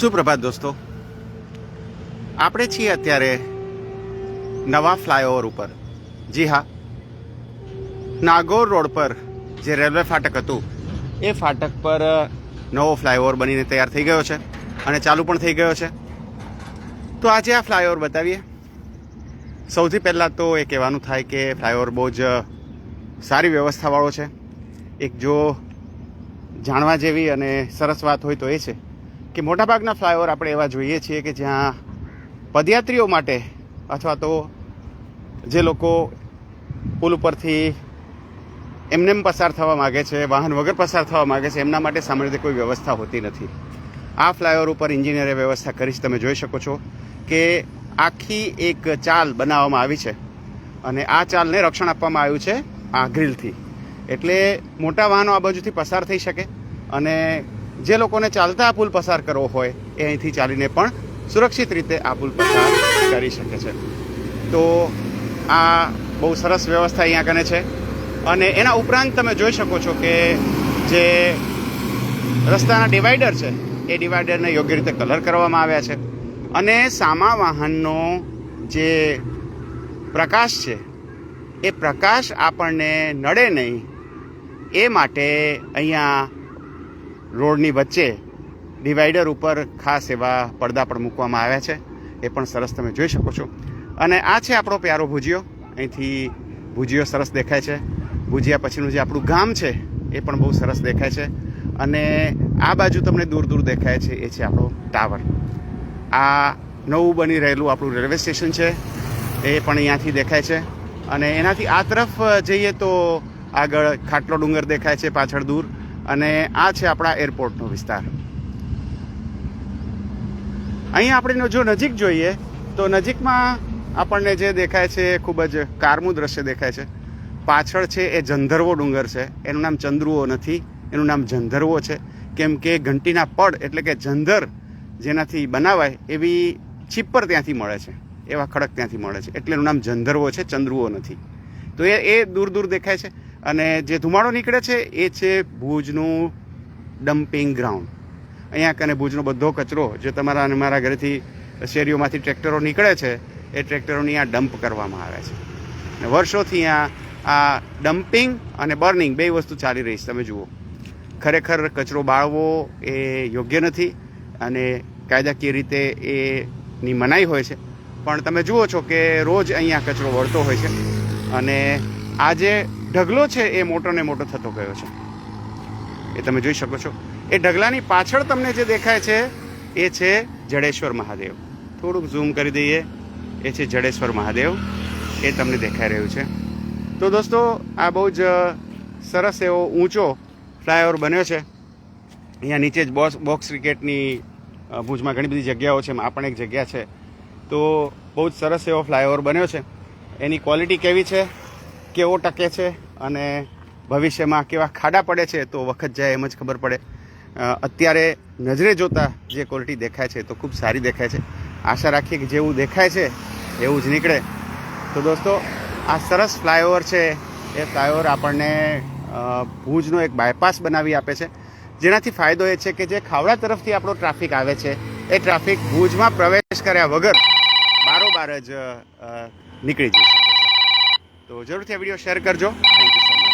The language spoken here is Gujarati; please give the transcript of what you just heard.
સુપ્રભાત દોસ્તો, આપણે છીએ અત્યારે નવા ફ્લાયઓવર ઉપર. જી હા, નાગોર રોડ પર જે રેલવે ફાટક હતું, એ ફાટક પર નવો ફ્લાયઓવર બનીને તૈયાર થઈ ગયો છે અને ચાલુ પણ થઈ ગયો છે. તો આજે આ ફ્લાયઓવર બતાવીએ. સૌથી પહેલાં તો એ કહેવાનું થાય કે ફ્લાયઓવર બહુ જ સારી વ્યવસ્થાવાળો છે. એક જો જાણવા જેવી અને સરસ વાત હોય તો એ છે. કે મોટાભાગના ફ્લાયઓવર આપણે એવા જોઈએ છીએ કે જ્યાં પદયાત્રીઓ માટે અથવા તો જે લોકો પુલ ઉપરથી એમનેમ પસાર થવા માગે છે, વાહન વગર પસાર થવા માગે છે, એમના માટે સામાન્ય રીતે કોઈ વ્યવસ્થા હોતી નથી. આ ફ્લાયઓવર ઉપર ઇન્જિનિયરે વ્યવસ્થા કરી તમે જોઈ શકો છો કે આખી એક ચાલ બનાવવામાં આવી છે અને આ ચાલને રક્ષણ આપવામાં આવ્યું છે આ ગ્રીલથી. એટલે મોટા વાહનો આ બાજુથી પસાર થઈ શકે અને જે લોકોને ચાલતા આ પુલ પસાર કરવો હોય એ અહીંથી ચાલીને પણ સુરક્ષિત રીતે આ પુલ પસાર કરી શકે છે. તો આ બહુ સરસ વ્યવસ્થા અહીંયા કને છે. અને એના ઉપરાંત તમે જોઈ શકો છો કે જે રસ્તાના ડિવાઈડર છે, એ ડિવાઈડરને યોગ્ય રીતે કલર કરવામાં આવ્યા છે. અને સામા વાહનનો જે પ્રકાશ છે, એ પ્રકાશ આપણને નડે નહીં, એ માટે અહીંયા રોડની વચ્ચે ડિવાઈડર ઉપર ખાસ એવા પડદા પણ મૂકવામાં આવ્યા છે. એ પણ સરસ તમે જોઈ શકો છો. અને આ છે આપણો પ્યારો ભુજિયો. અહીંથી ભુજિયો સરસ દેખાય છે. ભુજિયા પછીનું જે આપણું ગામ છે, એ પણ બહુ સરસ દેખાય છે. અને આ બાજુ તમને દૂર દૂર દેખાય છે, એ છે આપણો ટાવર. આ નવું બની રહેલું આપણું રેલવે સ્ટેશન છે. એ પણ અહીંયાથી દેખાય છે. અને એનાથી આ તરફ જઈએ તો આગળ ખાટલો ડુંગર દેખાય છે પાછળ દૂર. અને આ છે આપણા એરપોર્ટનો વિસ્તાર. અહીં આપણે જો નજીક જોઈએ, તો નજીકમાં આપણને જે દેખાય છે એ ખૂબ જ કારમું દ્રશ્ય દેખાય છે. પાછળ છે એ જંધરવો ડુંગર છે. એનું નામ ચંદ્રુઓ નથી, એનું નામ જંધરવો છે. કેમ કે ઘંટીના પડ એટલે કે જંધર જેનાથી બનાવાય એવી ચીપ્પર ત્યાંથી મળે છે. એવા ખડક ત્યાંથી મળે છે. એટલે એનું નામ જંધરવો છે, ચંદ્રુઓ નથી. તો એ એ દૂર દૂર દેખાય છે. અને જે ધુમાડો નીકળે છે, એ છે ભુજનું ડમ્પિંગ ગ્રાઉન્ડ. અહીંયા કને ભુજનો બધો કચરો જે તમારા અને મારા ઘરેથી શેરીઓમાંથી ટ્રેક્ટરો નીકળે છે, એ ટ્રેક્ટરોની આ ડમ્પ કરવામાં આવે છે. અને વર્ષોથી અહીંયા આ ડમ્પિંગ અને બર્નિંગ બે વસ્તુ ચાલી રહી છે, તમે જુઓ. ખરેખર કચરો બાળવો એ યોગ્ય નથી અને કાયદાકીય રીતે એની મનાઈ હોય છે. પણ તમે જુઓ છો કે રોજ અહીંયા કચરો વળતો હોય છે. અને આ જે ઢગલો છે એ મોટો ને મોટો થતો ગયો છે. એ તમે જોઈ શકો છો. એ ઢગલાની પાછળ તમને જે દેખાય છે, એ છે જડેશ્વર મહાદેવ. થોડુંક ઝૂમ કરી દઈએ. એ છે જડેશ્વર મહાદેવ. એ તમને દેખાઈ રહ્યું છે. તો દોસ્તો, આ બહુ જ સરસ એવો ઊંચો ફ્લાયઓવર બન્યો છે. અહીંયા નીચે જ બોક્સ બોક્સ ક્રિકેટની ભુજમાં ઘણી બધી જગ્યાઓ છે આ પણ એક જગ્યા છે. તો બહુ જ સરસ એવો ફ્લાયઓવર બન્યો છે. એની ક્વોલિટી કેવી છે? કેવો ટકે છે? અને ભવિષ્યમાં કેવા ખાડા પડે છે તો વખત જાય એમ જ ખબર પડે. અત્યારે નજરે જોતા જે ક્વોલિટી દેખાય છે તો ખૂબ સારી દેખાય છે. આશા રાખીએ કે જેવું દેખાય છે એવું જ નીકળે. તો દોસ્તો, આ સરસ ફ્લાયઓવર છે. એ ફ્લાયઓવર આપણને ભુજનો એક બાયપાસ બનાવી આપે છે. જેનાથી ફાયદો એ છે કે જે ખાવડા તરફથી આપણો ટ્રાફિક આવે છે, એ ટ્રાફિક ભુજમાં પ્રવેશ કર્યા વગર બારોબાર જ નીકળી છે. તો જરૂરથી આ વીડિયો શેર કરજો. Thank you so much